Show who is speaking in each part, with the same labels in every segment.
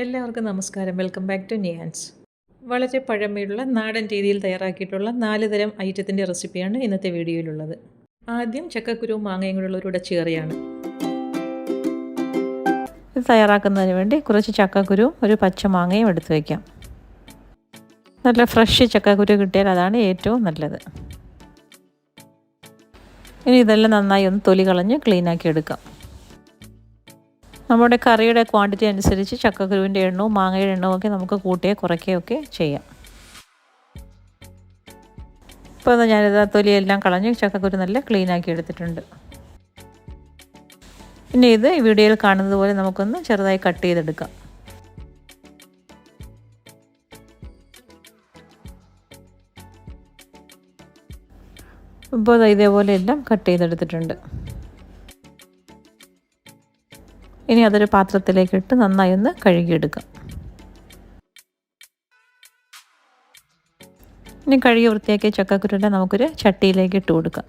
Speaker 1: എല്ലാവർക്കും നമസ്കാരം. Welcome back to നിയാൻസ് വളരെ പഴമയുള്ള നാടൻ രീതിയിൽ തയ്യാറാക്കിയിട്ടുള്ള നാല് തരം ഐറ്റത്തിന്റെ റെസിപ്പിയാണ് ഇന്നത്തെ വീഡിയോയിലുള്ളത്. ആദ്യം ചക്കക്കുരുവും മാങ്ങയും കൂടെയുള്ള ഒരു ഉടച്ചേറിയാണ് ഇത് തയ്യാറാക്കുന്നതിന് വേണ്ടി കുറച്ച് ചക്കക്കുരുവും ഒരു പച്ചമാങ്ങയും എടുത്തു വയ്ക്കാം നല്ല ഫ്രഷ് ചക്കക്കുരു കിട്ടിയാൽ അതാണ് ഏറ്റവും നല്ലത്. ഇനി ഇതെല്ലാം നന്നായി ഒന്ന് തൊലി കളഞ്ഞ് ക്ലീനാക്കി എടുക്കാം. നമ്മുടെ കറിയുടെ ക്വാണ്ടിറ്റി അനുസരിച്ച് ചക്കക്കുരുവിന്റെ എണ്ണവും മാങ്ങയുടെ എണ്ണവും ഒക്കെ നമുക്ക് കൂട്ടുകയോ കുറയ്ക്കുകയോ ഒക്കെ ചെയ്യാം ഇപ്പോൾ ഞാനിത് തൊലിയെല്ലാം കളഞ്ഞ് ചക്കക്കുരു നല്ല ക്ലീനാക്കി എടുത്തിട്ടുണ്ട്. പിന്നെ ഇത് ഈ വീഡിയോയിൽ കാണുന്നത് പോലെ നമുക്കൊന്ന് ചെറുതായി കട്ട് ചെയ്തെടുക്കാം. ഇപ്പോൾ ഇതേപോലെ എല്ലാം കട്ട് ചെയ്തെടുത്തിട്ടുണ്ട്. ഇനി അതൊരു പാത്രത്തിലേക്ക് ഇട്ട് നന്നായി ഒന്ന് കഴുകിയെടുക്കാം. ഇനി കഴുകി വൃത്തിയാക്കിയ ചക്കക്കുരുണ്ട നമുക്കൊരു ചട്ടിയിലേക്ക് ഇട്ട് കൊടുക്കാം.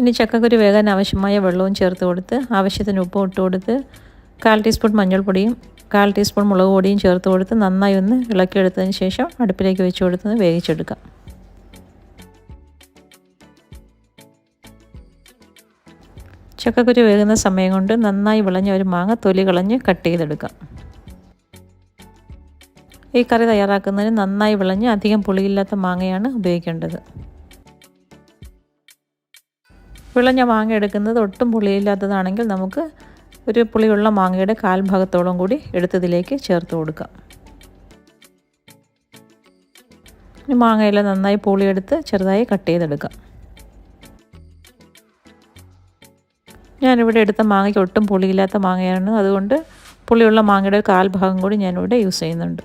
Speaker 1: ഇനി ചക്കക്കുരു വേകാൻ ആവശ്യമായ വെള്ളവും ചേർത്ത് കൊടുത്ത് ആവശ്യത്തിന് ഉപ്പും ഇട്ട് കൊടുത്ത് കാൽ ടീസ്പൂൺ മഞ്ഞൾപ്പൊടിയും കാൽ ടീസ്പൂൺ മുളക് പൊടിയും ചേർത്ത് കൊടുത്ത് നന്നായി ഒന്ന് ഇളക്കിയെടുത്തതിന് ശേഷം അടുപ്പിലേക്ക് വെച്ച് കൊടുത്ത് വേവിച്ചെടുക്കാം. ചക്കക്കുരു വേകുന്ന സമയം കൊണ്ട് നന്നായി വിളഞ്ഞ ഒരു മാങ്ങ തൊലി കളഞ്ഞ് കട്ട് ചെയ്തെടുക്കാം. ഈ കറി തയ്യാറാക്കുന്നതിന് നന്നായി വിളഞ്ഞ് അധികം പുളിയില്ലാത്ത മാങ്ങയാണ് ഉപയോഗിക്കേണ്ടത്. വിളഞ്ഞ മാങ്ങ എടുക്കുന്നത് ഒട്ടും പുളിയില്ലാത്തതാണെങ്കിൽ നമുക്ക് ഒരു പുളിയുള്ള മാങ്ങയുടെ കാൽഭാഗത്തോളം കൂടി എടുത്തതിലേക്ക് ചേർത്ത് കൊടുക്കാം. ഈ മാങ്ങയെല്ലാം നന്നായി പുളിയെടുത്ത് ചെറുതായി കട്ട് ചെയ്തെടുക്കാം. ഞാനിവിടെ എടുത്ത മാങ്ങയ്ക്ക് ഒട്ടും പുളിയില്ലാത്ത മാങ്ങയാണ്. അതുകൊണ്ട് പുളിയുള്ള മാങ്ങയുടെ കാൽഭാഗം കൂടി ഞാനിവിടെ യൂസ് ചെയ്യുന്നുണ്ട്.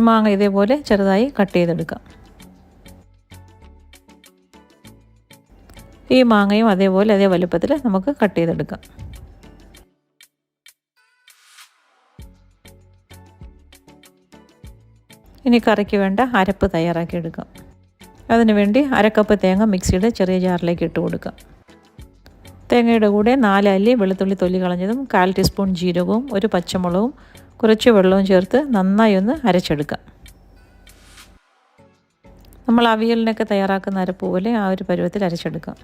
Speaker 1: മാങ്ങ ഇതേപോലെ ചെറുതായി കട്ട് ചെയ്തെടുക്കാം. ഈ മാങ്ങയും അതേപോലെ അതേ വലുപ്പത്തിൽ നമുക്ക് കട്ട് ചെയ്തെടുക്കാം. ഇനി കറിക്ക് വേണ്ട അരപ്പ് തയ്യാറാക്കി എടുക്കാം അതിനുവേണ്ടി അരക്കപ്പ് തേങ്ങ മിക്സിയുടെ ചെറിയ ജാറിലേക്ക് ഇട്ട് കൊടുക്കുക. തേങ്ങയുടെ കൂടെ നാല് അല്ലി വെളുത്തുള്ളി തൊല്ലി കളഞ്ഞതും കാൽ ടീസ്പൂൺ ജീരകവും ഒരു പച്ചമുളകും കുറച്ച് വെള്ളവും ചേർത്ത് നന്നായി ഒന്ന് അരച്ചെടുക്കുക. നമ്മൾ അവിയലിനൊക്കെ തയ്യാറാക്കുന്ന അരപ്പ് പോലെ ആ ഒരു പരുവത്തിൽ അരച്ചെടുക്കാം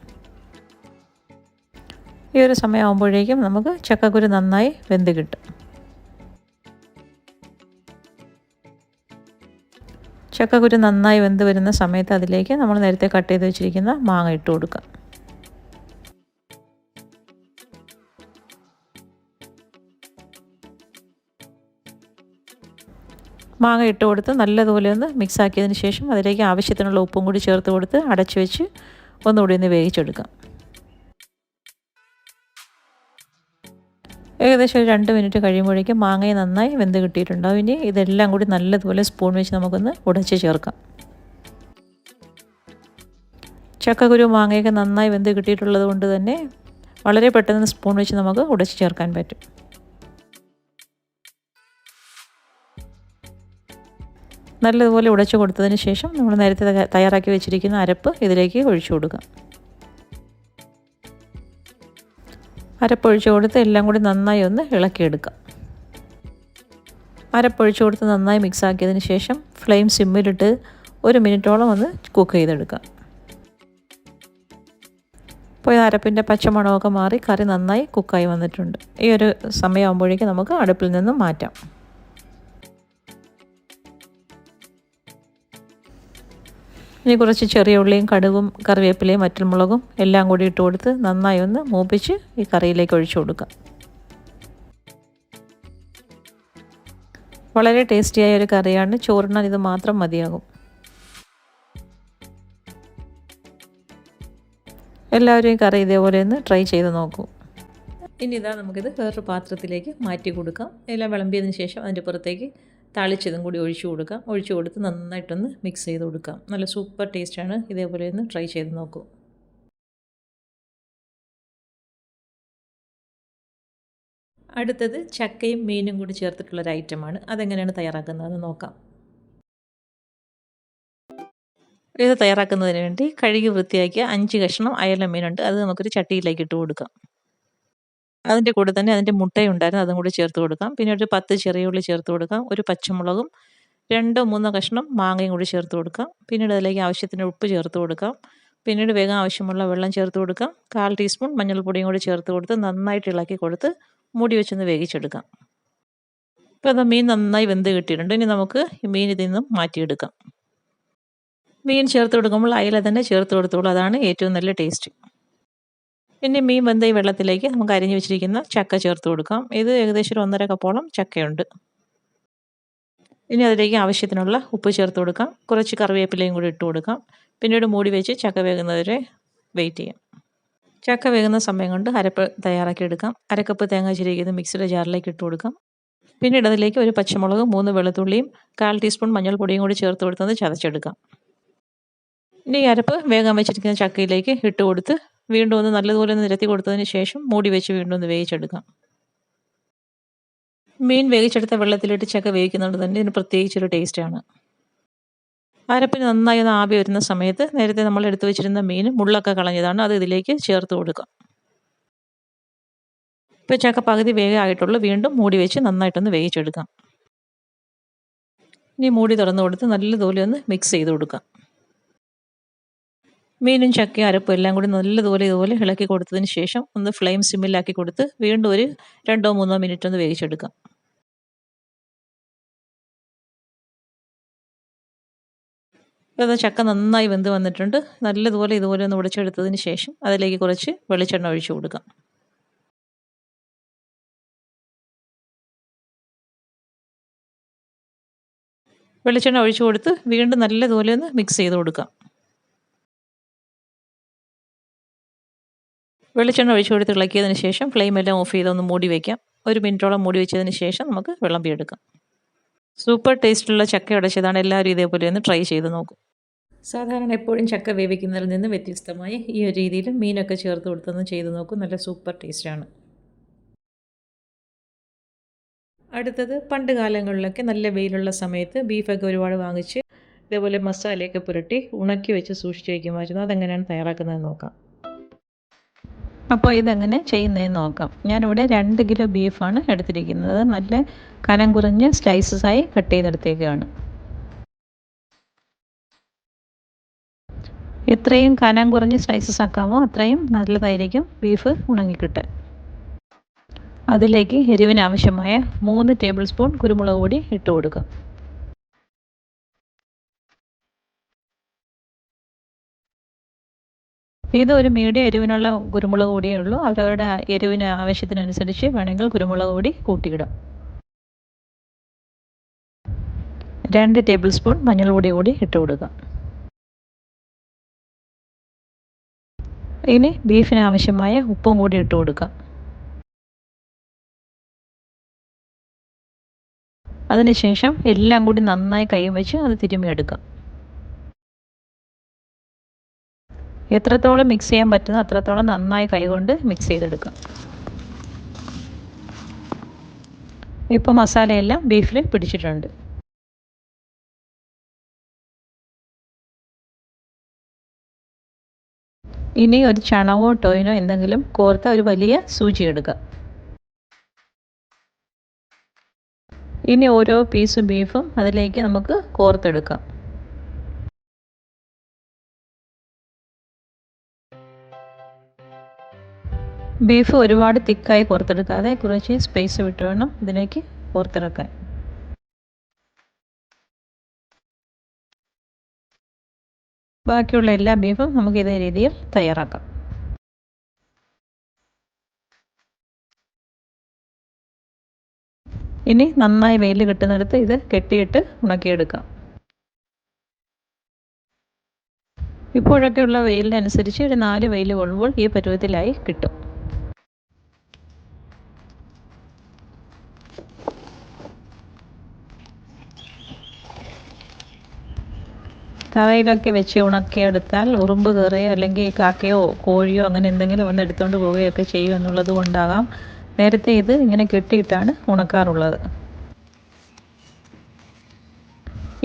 Speaker 1: ഈ ഒരു സമയമാകുമ്പോഴേക്കും നമുക്ക് ചക്കക്കുരു നന്നായി വെന്ത് കിട്ടും. ചക്കക്കുരു നന്നായി വെന്ത് വരുന്ന സമയത്ത് അതിലേക്ക് നമ്മൾ നേരത്തെ കട്ട് ചെയ്ത് വെച്ചിരിക്കുന്ന മാങ്ങ ഇട്ട് കൊടുക്കുക മാങ്ങ ഇട്ട് കൊടുത്ത് നല്ലതുപോലെ ഒന്ന് മിക്സാക്കിയതിന് ശേഷം അതിലേക്ക് ആവശ്യത്തിനുള്ള ഉപ്പും കൂടി ചേർത്ത് കൊടുത്ത് അടച്ചു വെച്ച് ഒന്നുകൂടി ഒന്ന് വേവിച്ചെടുക്കാം. ഏകദേശം ഒരു രണ്ട് മിനിറ്റ് കഴിയുമ്പോഴേക്കും മാങ്ങയെ നന്നായി വെന്ത് കിട്ടിയിട്ടുണ്ടാവും ഇനി ഇതെല്ലാം കൂടി നല്ലതുപോലെ സ്പൂൺ വെച്ച് നമുക്കൊന്ന് ഉടച്ച് ചേർക്കാം. ചക്കക്കുരു മാങ്ങയൊക്കെ നന്നായി വെന്ത് കിട്ടിയിട്ടുള്ളത് കൊണ്ട് തന്നെ വളരെ പെട്ടെന്ന് സ്പൂൺ വെച്ച് നമുക്ക് ഉടച്ച് ചേർക്കാൻ പറ്റും. നല്ലതുപോലെ ഉടച്ചു കൊടുത്തതിന് ശേഷം നമ്മൾ നേരത്തെ തയ്യാറാക്കി വെച്ചിരിക്കുന്ന അരപ്പ് ഇതിലേക്ക് ഒഴിച്ചു കൊടുക്കാം. അരപ്പൊഴിച്ച് കൊടുത്ത് എല്ലാം കൂടി നന്നായി ഒന്ന് ഇളക്കിയെടുക്കാം. അരപ്പൊഴിച്ച് കൊടുത്ത് നന്നായി മിക്സ് ആക്കിയതിന് ശേഷം ഫ്ലെയിം സിമ്മിലിട്ട് ഒരു മിനിറ്റോളം ഒന്ന് കുക്ക് ചെയ്തെടുക്കാം. ഇപ്പോൾ അരപ്പിന്റെ പച്ചമണമൊക്കെ മാറി കറി നന്നായി കുക്കായി വന്നിട്ടുണ്ട്. ഈ ഒരു സമയമാകുമ്പോഴേക്കും നമുക്ക് അടുപ്പിൽ നിന്നും മാറ്റാം. ഇനി കുറച്ച് ചെറിയ ഉള്ളിയും കടുകും കറിവേപ്പിലയും വറ്റൽമുളകും എല്ലാം കൂടി ഇട്ട് കൊടുത്ത് നന്നായി ഒന്ന് മൂപ്പിച്ച് ഈ കറിയിലേക്ക് ഒഴിച്ചു കൊടുക്കാം വളരെ ടേസ്റ്റിയായ ഒരു കറിയാണ്. ചോറിനാൽ ഇത് മാത്രം മതിയാകും. എല്ലാവരും ഈ കറി ഇതേപോലെ ഒന്ന് ട്രൈ ചെയ്ത് നോക്കൂ. ഇനി ഇതാ നമുക്കിത് വേറൊരു പാത്രത്തിലേക്ക് മാറ്റി കൊടുക്കാം. എല്ലാം വിളമ്പിയതിന് ശേഷം അതിന്റെ പുറത്തേക്ക് താളിച്ചതും കൂടി ഒഴിച്ചു കൊടുക്കാം. ഒഴിച്ചു കൊടുത്ത് നന്നായിട്ടൊന്ന് മിക്സ് ചെയ്ത് കൊടുക്കാം. നല്ല സൂപ്പർ ടേസ്റ്റാണ് ഇതേപോലെ ഒന്ന് ട്രൈ ചെയ്ത് നോക്കൂ. അടുത്തത് ചക്കയും മീനും കൂടി ചേർത്തിട്ടുള്ളൊരു ഐറ്റമാണ് അതെങ്ങനെയാണ് തയ്യാറാക്കുന്നതെന്ന് നോക്കാം. ഇത് തയ്യാറാക്കുന്നതിന് വേണ്ടി കഴുകി വൃത്തിയാക്കിയ അഞ്ച് കഷ്ണം അയല മീനുണ്ട്. അത് നമുക്കൊരു ചട്ടിയിലേക്ക് ഇട്ട് കൊടുക്കാം. അതിന്റെ കൂടെ തന്നെ അതിന്റെ മുട്ടയുണ്ടായിരുന്നു അതും കൂടി ചേർത്ത് കൊടുക്കാം. പിന്നെ ഒരു പത്ത് ചെറിയ ഉള്ളി ചേർത്ത് കൊടുക്കാം ഒരു പച്ചമുളകും രണ്ടോ മൂന്നോ കഷ്ണം മാങ്ങയും കൂടി ചേർത്ത് കൊടുക്കാം. പിന്നീട് അതിലേക്ക് ആവശ്യത്തിന് ഉപ്പ് ചേർത്ത് കൊടുക്കാം. പിന്നീട് വേഗം ആവശ്യമുള്ള വെള്ളം ചേർത്ത് കൊടുക്കാം. കാൽ ടീസ്പൂൺ മഞ്ഞൾപ്പൊടിയും കൂടി ചേർത്ത് കൊടുത്ത് നന്നായിട്ട് ഇളക്കി കൊടുത്ത് മൂടി വെച്ചൊന്ന് വേവിച്ചെടുക്കാം. ഇപ്പോൾ അത് മീൻ നന്നായി വെന്ത് കിട്ടിയിട്ടുണ്ട്. ഇനി നമുക്ക് ഈ മീൻ ഇതിൽ നിന്നും മാറ്റിയെടുക്കാം. മീൻ ചേർത്ത് കൊടുക്കുമ്പോൾ അയില തന്നെ ചേർത്ത് കൊടുത്തോളൂ. അതാണ് ഏറ്റവും നല്ല ടേസ്റ്റ്. പിന്നെ മീൻ വെന്ത ഈ വെള്ളത്തിലേക്ക് നമുക്ക് അരിഞ്ഞു വെച്ചിരിക്കുന്ന ചക്ക ചേർത്ത് കൊടുക്കാം. ഇത് ഏകദേശം ഒരു ഒന്നര കപ്പോളം ചക്കയുണ്ട്. ഇനി അതിലേക്ക് ആവശ്യത്തിനുള്ള ഉപ്പ് ചേർത്ത് കൊടുക്കാം. കുറച്ച് കറിവേപ്പിലയും കൂടി ഇട്ട് കൊടുക്കാം. പിന്നീട് മൂടി വെച്ച് ചക്ക വേകുന്നവരെ വെയിറ്റ് ചെയ്യാം. ചക്ക വേകുന്ന സമയം കൊണ്ട് അരപ്പ് തയ്യാറാക്കി എടുക്കാം. അരക്കപ്പ് തേങ്ങ ചിരിക്കുന്നത് മിക്സിയുടെ ജാറിലേക്ക് ഇട്ട് കൊടുക്കാം. പിന്നീട് അതിലേക്ക് ഒരു പച്ചമുളകും മൂന്ന് വെളുത്തുള്ളിയും കാൽ ടീസ്പൂൺ മഞ്ഞൾപ്പൊടിയും കൂടി ചേർത്ത് കൊടുത്തത് ചതച്ചെടുക്കാം. ഇനി അരപ്പ് വേഗം വെച്ചിരിക്കുന്ന ചക്കയിലേക്ക് ഇട്ട് കൊടുത്ത് വീണ്ടും ഒന്ന് നല്ലതുപോലെ ഒന്ന് നിരത്തി കൊടുത്തതിന് ശേഷം മൂടി വെച്ച് വീണ്ടും ഒന്ന് വേവിച്ചെടുക്കാം. മീൻ വേവിച്ചെടുത്ത വെള്ളത്തിലിട്ട് ചക്ക വേവിക്കുന്നതുകൊണ്ട് തന്നെ ഇതിന് പ്രത്യേകിച്ചൊരു ടേസ്റ്റാണ് അരപ്പിന് നന്നായി ഒന്ന് ആവി വരുന്ന സമയത്ത് നേരത്തെ നമ്മൾ എടുത്തു വെച്ചിരുന്ന മീൻ മുള്ളൊക്കെ കളഞ്ഞതാണ്. അത് ഇതിലേക്ക് ചേർത്ത് കൊടുക്കാം. ഇപ്പോൾ ചക്ക പകുതി വേഗമായിട്ടുള്ളൂ വീണ്ടും മൂടി വെച്ച് നന്നായിട്ടൊന്ന് വേവിച്ചെടുക്കാം. ഇനി മൂടി തുറന്നു കൊടുത്ത് നല്ലതുപോലെ ഒന്ന് മിക്സ് ചെയ്ത് കൊടുക്കാം. മീനും ചക്കയും അരപ്പും എല്ലാം കൂടി നല്ലതുപോലെ ഇതുപോലെ ഇളക്കി കൊടുത്തതിന് ശേഷം ഒന്ന് ഫ്ലെയിം സിമ്മിലാക്കി കൊടുത്ത് വീണ്ടും ഒരു രണ്ടോ മൂന്നോ മിനിറ്റ് ഒന്ന് വേവിച്ചെടുക്കാം. അത് ചക്ക നന്നായി വെന്ത് വന്നിട്ടുണ്ട്. നല്ലതുപോലെ ഇതുപോലെ ഒന്ന് ഉടച്ചെടുത്തതിന് ശേഷം അതിലേക്ക് കുറച്ച് വെളിച്ചെണ്ണ ഒഴിച്ചു കൊടുക്കാം. വെളിച്ചെണ്ണ ഒഴിച്ചു കൊടുത്ത് വീണ്ടും നല്ലതുപോലെ ഒന്ന് മിക്സ് ചെയ്ത് കൊടുക്കാം. വെളിച്ചെണ്ണ ഒഴിച്ചു കൊടുത്ത് ഇളക്കിയതിന് ശേഷം ഫ്ലെയിം എല്ലാം ഓഫ് ചെയ്ത് ഒന്ന് മൂടി വയ്ക്കാം ഒരു മിനിറ്റോളം മൂടി വെച്ചതിന് ശേഷം നമുക്ക് വെള്ളം വിളമ്പിയെടുക്കാം സൂപ്പർ ടേസ്റ്റുള്ള ചക്ക അടച്ചതാണ് എല്ലാവരും ഇതേപോലെ ഒന്ന് ട്രൈ ചെയ്ത് നോക്കും. സാധാരണ എപ്പോഴും ചക്ക വേവിക്കുന്നതിൽ നിന്ന് വ്യത്യസ്തമായി ഈ ഒരു രീതിയിൽ മീനൊക്കെ ചേർത്ത് കൊടുത്തൊന്ന് ചെയ്ത് നോക്കും. നല്ല സൂപ്പർ ടേസ്റ്റാണ് അടുത്തത് പണ്ട് കാലങ്ങളിലൊക്കെ നല്ല വെയിലുള്ള സമയത്ത് ബീഫൊക്കെ ഒരുപാട് വാങ്ങിച്ച് ഇതേപോലെ മസാലയൊക്കെ പുരട്ടി ഉണക്കി വെച്ച് സൂക്ഷിച്ച് വയ്ക്കുമായിരുന്നു അതെങ്ങനെയാണ് തയ്യാറാക്കുന്നത് നോക്കാം. അപ്പോൾ ഇതെങ്ങനെ ചെയ്യുന്നതെന്ന് നോക്കാം. ഞാനിവിടെ രണ്ട് കിലോ ബീഫാണ് എടുത്തിരിക്കുന്നത്. നല്ല കനം കുറഞ്ഞ് സ്ലൈസസായി കട്ട് ചെയ്തെടുത്തേക്കാണ്. എത്രയും കനം കുറഞ്ഞ് സ്ലൈസസ് ആക്കാമോ അത്രയും നല്ലതായിരിക്കും ബീഫ് ഉണങ്ങിക്കിട്ട് അതിലേക്ക് എരിവിന് ആവശ്യമായ മൂന്ന് ടേബിൾ സ്പൂൺ കുരുമുളക് പൊടി ഇട്ട് കൊടുക്കുക ഇത് ഒരു മീഡിയം എരിവിനുള്ള കുരുമുളക് പൊടിയേ ഉള്ളൂ. അവരവരുടെ എരിവിന് ആവശ്യത്തിനനുസരിച്ച് വേണമെങ്കിൽ കുരുമുളക് പൊടി കൂട്ടിയിടാം. രണ്ട് ടേബിൾ സ്പൂൺ മഞ്ഞൾപ്പൊടി കൂടി ഇട്ട് കൊടുക്കാം ഇനി ബീഫിന് ആവശ്യമായ ഉപ്പും കൂടി ഇട്ട് കൊടുക്കാം അതിനുശേഷം എല്ലാം കൂടി നന്നായി കൈ വെച്ച് അത് തിരുമ്മിയെടുക്കാം എത്രത്തോളം മിക്സ് ചെയ്യാൻ പറ്റുന്നോ അത്രത്തോളം നന്നായി കൈകൊണ്ട് മിക്സ് ചെയ്തെടുക്കാം. ഇപ്പോൾ മസാലയെല്ലാം ബീഫിൽ പിടിച്ചിട്ടുണ്ട്. ഇനി ഒരു ചണവോ ടോയിനോ എന്തെങ്കിലും കോർത്ത ഒരു വലിയ സൂചി എടുക്കുക ഇനി ഓരോ പീസ് ബീഫും അതിലേക്ക് നമുക്ക് കോർത്തെടുക്കാം. ബീഫ് ഒരുപാട് തിക്കായി കോർത്തെടുക്കാതെ കുറച്ച് സ്പേസ് വിട്ട് വേണം ഇതിലേക്ക് പുറത്തിറക്കാൻ. ബാക്കിയുള്ള എല്ലാ ബീഫും നമുക്ക് ഇതേ രീതിയിൽ തയ്യാറാക്കാം. ഇനി നന്നായി വെയിൽ കെട്ടുന്നിടത്ത് ഇത് കെട്ടിയിട്ട് ഉണക്കിയെടുക്കാം. ഇപ്പോഴൊക്കെയുള്ള വെയിലിനനുസരിച്ച് ഒരു നാല് വെയിൽ കൊള്ളുമ്പോൾ ഈ പരുവത്തിലായി കിട്ടും. തറയിലൊക്കെ വെച്ച് ഉണക്കിയെടുത്താൽ ഉറുമ്പ് കയറുകയോ അല്ലെങ്കിൽ കാക്കയോ കോഴിയോ അങ്ങനെ എന്തെങ്കിലും വന്ന് എടുത്തുകൊണ്ട് പോവുകയോ ഒക്കെ ചെയ്യും എന്നുള്ളത് കൊണ്ടാകാം. നേരത്തെ ഇത് ഇങ്ങനെ കെട്ടിയിട്ടാണ് ഉണക്കാറുള്ളത്.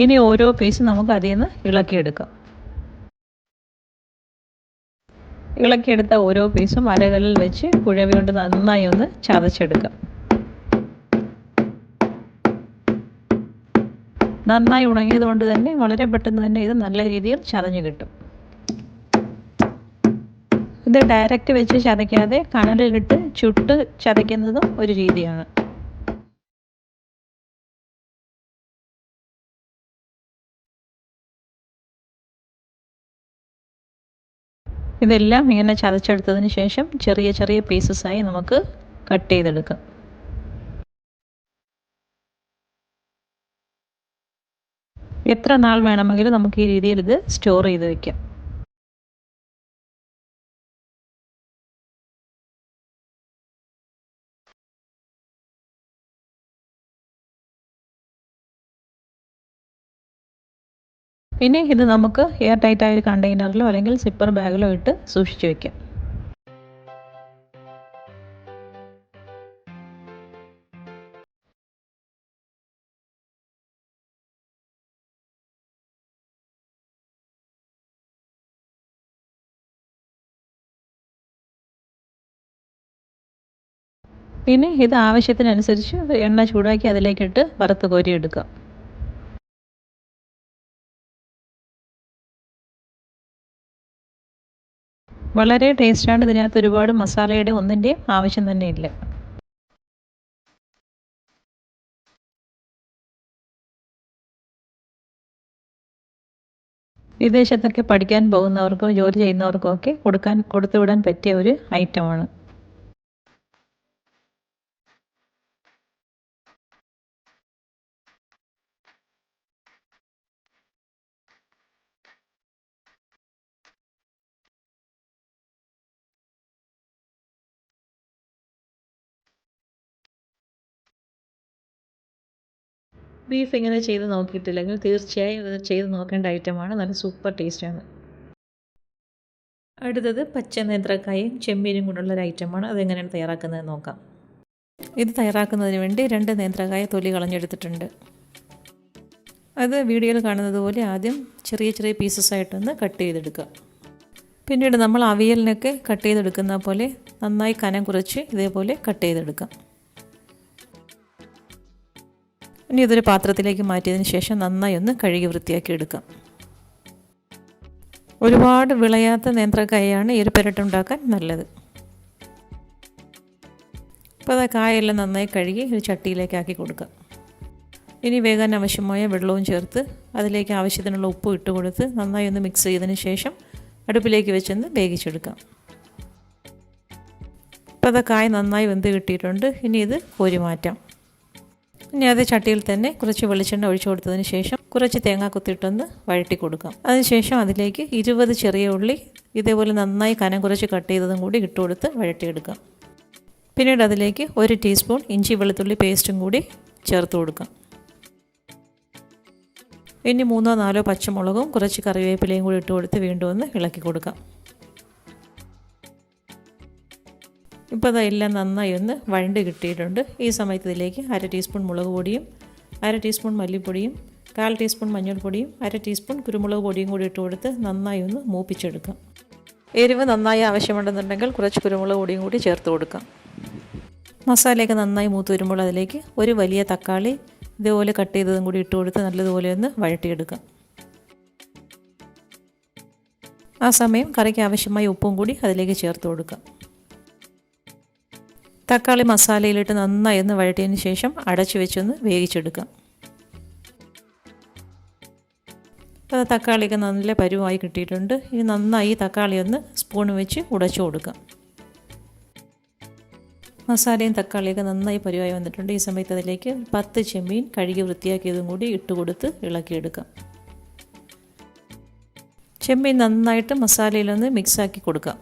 Speaker 1: ഇനി ഓരോ പീസ് നമുക്ക് അതിൽ നിന്ന് ഇളക്കിയെടുക്കാം. ഇളക്കിയെടുത്ത ഓരോ പീസും അരകല്ലിൽ വെച്ച് കുഴവി കൊണ്ട് നന്നായി ഒന്ന് ചതച്ചെടുക്കാം. നന്നായി ഉണങ്ങിയത് കൊണ്ട് തന്നെ വളരെ പെട്ടെന്ന് തന്നെ ഇത് നല്ല രീതിയിൽ ചതഞ്ഞ് കിട്ടും. ഇത് ഡയറക്റ്റ് വെച്ച് ചതയ്ക്കാതെ കനലിലിട്ട് ചുട്ട് ചതയ്ക്കുന്നതും ഒരു രീതിയാണ്. ഇതെല്ലാം ഇങ്ങനെ ചതച്ചെടുത്തതിന് ശേഷം ചെറിയ ചെറിയ ആയി നമുക്ക് കട്ട് ചെയ്തെടുക്കാം. എത്ര നാൾ വേണമെങ്കിലും നമുക്ക് ഈ രീതിയിൽ ഇത് സ്റ്റോർ ചെയ്ത് വെക്കാം. പിന്നെ ഇത് നമുക്ക് എയർ ടൈറ്റായ ഒരു കണ്ടെയ്നറിലോ അല്ലെങ്കിൽ സിപ്പർ ബാഗിലോ ഇട്ട് സൂക്ഷിച്ചു വയ്ക്കാം പിന്നെ ഇത് ആവശ്യത്തിനനുസരിച്ച് എണ്ണ ചൂടാക്കി അതിലേക്കിട്ട് വറുത്ത് കോരിയെടുക്കാം വളരെ ടേസ്റ്റാണ്. ഇതിനകത്ത് ഒരുപാട് മസാലയുടെ ഒന്നിന്റെയും ആവശ്യം തന്നെ ഇല്ല. വിദേശത്തൊക്കെ പഠിക്കാൻ പോകുന്നവർക്കോ ജോലി ചെയ്യുന്നവർക്കോ ഒക്കെ കൊടുക്കാൻ കൊടുത്തുവിടാൻ പറ്റിയ ഒരു ഐറ്റമാണ്. ബീഫ് ഇങ്ങനെ ചെയ്ത് നോക്കിയിട്ടില്ലെങ്കിൽ തീർച്ചയായും ഇത് ചെയ്ത് നോക്കേണ്ട ഐറ്റമാണ് നല്ല സൂപ്പർ ടേസ്റ്റാണ് അടുത്തത് പച്ച നേന്ത്രക്കായും ചെമ്മീനും കൊണ്ടുള്ള ഒരു ഐറ്റമാണ് അതെങ്ങനെയാണ് തയ്യാറാക്കുന്നത് നോക്കാം. ഇത് തയ്യാറാക്കുന്നതിന് വേണ്ടി രണ്ട് നേന്ത്രക്കായ തൊലി കളഞ്ഞെടുത്തിട്ടുണ്ട്. അത് വീഡിയോയിൽ കാണുന്നത് പോലെ ആദ്യം ചെറിയ ചെറിയ പീസസ് ആയിട്ടൊന്ന് കട്ട് ചെയ്തെടുക്കുക. പിന്നീട് നമ്മൾ അവിയലിനൊക്കെ കട്ട് ചെയ്തെടുക്കുന്ന പോലെ നന്നായി കനം കുറച്ച് ഇതേപോലെ കട്ട് ചെയ്തെടുക്കാം ഇനി ഇതൊരു പാത്രത്തിലേക്ക് മാറ്റിയതിന് ശേഷം നന്നായി ഒന്ന് കഴുകി വൃത്തിയാക്കി എടുക്കാം. ഒരുപാട് വിളയാത്ത നേന്ത്രക്കായാണ് ഈ ഒരു പുരട്ടുണ്ടാക്കാൻ നല്ലത്. അപ്പോൾ അത് കായെല്ലാം നന്നായി കഴുകി ഒരു ചട്ടിയിലേക്ക് ആക്കി കൊടുക്കാം. ഇനി വേകാൻ ആവശ്യമായ വെള്ളവും ചേർത്ത് അതിലേക്ക് ആവശ്യത്തിനുള്ള ഉപ്പും ഇട്ട് കൊടുത്ത് നന്നായി ഒന്ന് മിക്സ് ചെയ്തതിന് ശേഷം അടുപ്പിലേക്ക് വെച്ചൊന്ന് വേവിച്ചെടുക്കാം. അപ്പോൾ അത് കായ നന്നായി വെന്ത് കിട്ടിയിട്ടുണ്ട്. ഇനി ഇത് കോരി മാറ്റാം. ഇനി അത് ചട്ടിയിൽ തന്നെ കുറച്ച് വെളിച്ചെണ്ണ ഒഴിച്ചു കൊടുത്തതിന് ശേഷം കുറച്ച് തേങ്ങ കുത്തിയിട്ടൊന്ന് വഴറ്റി കൊടുക്കാം. അതിനുശേഷം അതിലേക്ക് ഇരുപത് ചെറിയ ഉള്ളി ഇതേപോലെ നന്നായി കനം കുറച്ച് കട്ട് ചെയ്തതും കൂടി ഇട്ട് കൊടുത്ത് വഴറ്റിയെടുക്കാം. പിന്നീട് അതിലേക്ക് ഒരു ടീസ്പൂൺ ഇഞ്ചി വെളുത്തുള്ളി പേസ്റ്റും കൂടി ചേർത്ത് കൊടുക്കാം. ഇനി മൂന്നോ നാലോ പച്ചമുളകും കുറച്ച് കറിവേപ്പിലയും കൂടി ഇട്ട് കൊടുത്ത് വീണ്ടും ഒന്ന് ഇളക്കി കൊടുക്കാം. ഇപ്പോൾ അതെല്ലാം നന്നായി ഒന്ന് വഴണ്ട് കിട്ടിയിട്ടുണ്ട്. ഈ സമയത്ത് ഇതിലേക്ക് അര ടീസ്പൂൺ മുളക് പൊടിയും അര ടീസ്പൂൺ മല്ലിപ്പൊടിയും കാൽ ടീസ്പൂൺ മഞ്ഞൾപ്പൊടിയും അര ടീസ്പൂൺ കുരുമുളക് പൊടിയും കൂടി ഇട്ട് കൊടുത്ത് നന്നായി ഒന്ന് മൂപ്പിച്ചെടുക്കാം. എരിവ് നന്നായി ആവശ്യമുണ്ടെന്നുണ്ടെങ്കിൽ കുറച്ച് കുരുമുളക് പൊടിയും കൂടി ചേർത്ത് കൊടുക്കാം. മസാലയൊക്കെ നന്നായി മൂത്ത് വരുമ്പോൾ അതിലേക്ക് ഒരു വലിയ തക്കാളി ഇതേപോലെ കട്ട് ചെയ്തതും കൂടി ഇട്ട് കൊടുത്ത് നല്ലതുപോലെ ഒന്ന് വഴട്ടിയെടുക്കാം ആ സമയം കറിക്ക് ആവശ്യമായ ഉപ്പും കൂടി അതിലേക്ക് ചേർത്ത് കൊടുക്കാം. തക്കാളി മസാലയിലിട്ട് നന്നായി ഒന്ന് വഴറ്റിയതിന് ശേഷം അടച്ചു വെച്ചൊന്ന് വേവിച്ചെടുക്കാം. അപ്പോൾ തക്കാളിയൊക്കെ നല്ല പരുവായി കിട്ടിയിട്ടുണ്ട്. ഇനി നന്നായി തക്കാളി ഒന്ന് സ്പൂൺ വെച്ച് ഉടച്ചു കൊടുക്കാം. മസാലയും തക്കാളിയൊക്കെ നന്നായി പരുവായി വന്നിട്ടുണ്ട്. ഈ സമയത്ത് അതിലേക്ക് പത്ത് ചെമ്മീൻ കഴുകി വൃത്തിയാക്കിയതും കൂടി ഇട്ട് കൊടുത്ത് ഇളക്കിയെടുക്കാം. ചെമ്മീൻ നന്നായിട്ട് മസാലയിലൊന്ന് മിക്സാക്കി കൊടുക്കാം.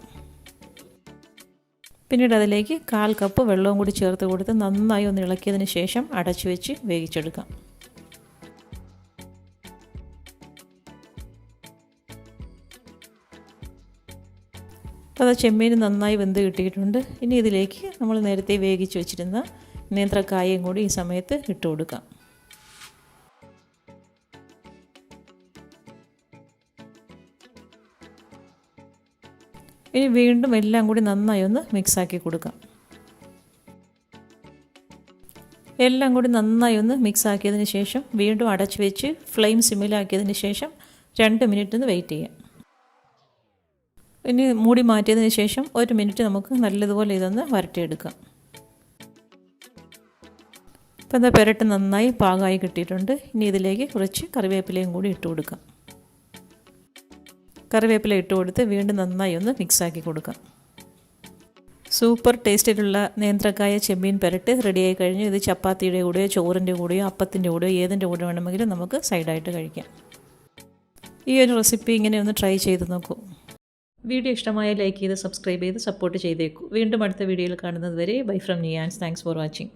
Speaker 1: പിന്നീട് അതിലേക്ക് കാൽ കപ്പ് വെള്ളവും കൂടി ചേർത്ത് കൊടുത്ത് നന്നായി ഒന്ന് ഇളക്കിയതിന് ശേഷം അടച്ചു വെച്ച് വേവിച്ചെടുക്കാം. അപ്പോൾ ചെമ്മീൻ നന്നായി വെന്ത് കിട്ടിയിട്ടുണ്ട്. ഇനി ഇതിലേക്ക് നമ്മൾ നേരത്തെ വേവിച്ച് വെച്ചിരുന്ന നേന്ത്രക്കായയും കൂടി ഈ സമയത്ത് ഇട്ട് കൊടുക്കാം. ഇനി വീണ്ടും എല്ലാം കൂടി നന്നായി ഒന്ന് മിക്സാക്കി കൊടുക്കാം. എല്ലാം കൂടി നന്നായി ഒന്ന് മിക്സ് ആക്കിയതിന് ശേഷം വീണ്ടും അടച്ചു വെച്ച് ഫ്ലെയിം സിമ്മിലാക്കിയതിന് ശേഷം രണ്ട് മിനിറ്റ് ഒന്ന് വെയിറ്റ് ചെയ്യാം. ഇനി മൂടി മാറ്റിയതിന് ശേഷം ഒരു മിനിറ്റ് നമുക്ക് നല്ലതുപോലെ ഇതൊന്ന് വരട്ടിയെടുക്കാം. ഇപ്പം എന്താ പെരട്ട് നന്നായി പാകമായി കിട്ടിയിട്ടുണ്ട്. ഇനി ഇതിലേക്ക് കുറച്ച് കറിവേപ്പിലയും കൂടി ഇട്ട് കൊടുക്കാം. കറിവേപ്പില ഇട്ട് കൊടുത്ത് വീണ്ടും നന്നായി ഒന്ന് മിക്സാക്കി കൊടുക്കാം. സൂപ്പർ ടേസ്റ്റിലുള്ള നേന്ത്രക്കായ ചെമ്മീൻ പെരട്ട് റെഡിയായി കഴിഞ്ഞു. ഇത് ചപ്പാത്തിയുടെ കൂടെയോ ചോറിന്റെ കൂടെയോ അപ്പത്തിന്റെ കൂടെയോ ഏതിന്റെ കൂടെ വേണമെങ്കിലും നമുക്ക് സൈഡായിട്ട് കഴിക്കാം. ഈ ഒരു റെസിപ്പി ഇങ്ങനെ ഒന്ന് ട്രൈ ചെയ്ത് നോക്കൂ. വീഡിയോ ഇഷ്ടമായ ലൈക്ക് ചെയ്ത് സബ്സ്ക്രൈബ് ചെയ്ത് സപ്പോർട്ട് ചെയ്തേക്കൂ. വീണ്ടും അടുത്ത വീഡിയോയിൽ കാണുന്നത് വരെ ബൈ ഫ്രം നിയാൻസ് താങ്ക്സ് ഫോർ വാച്ചിങ്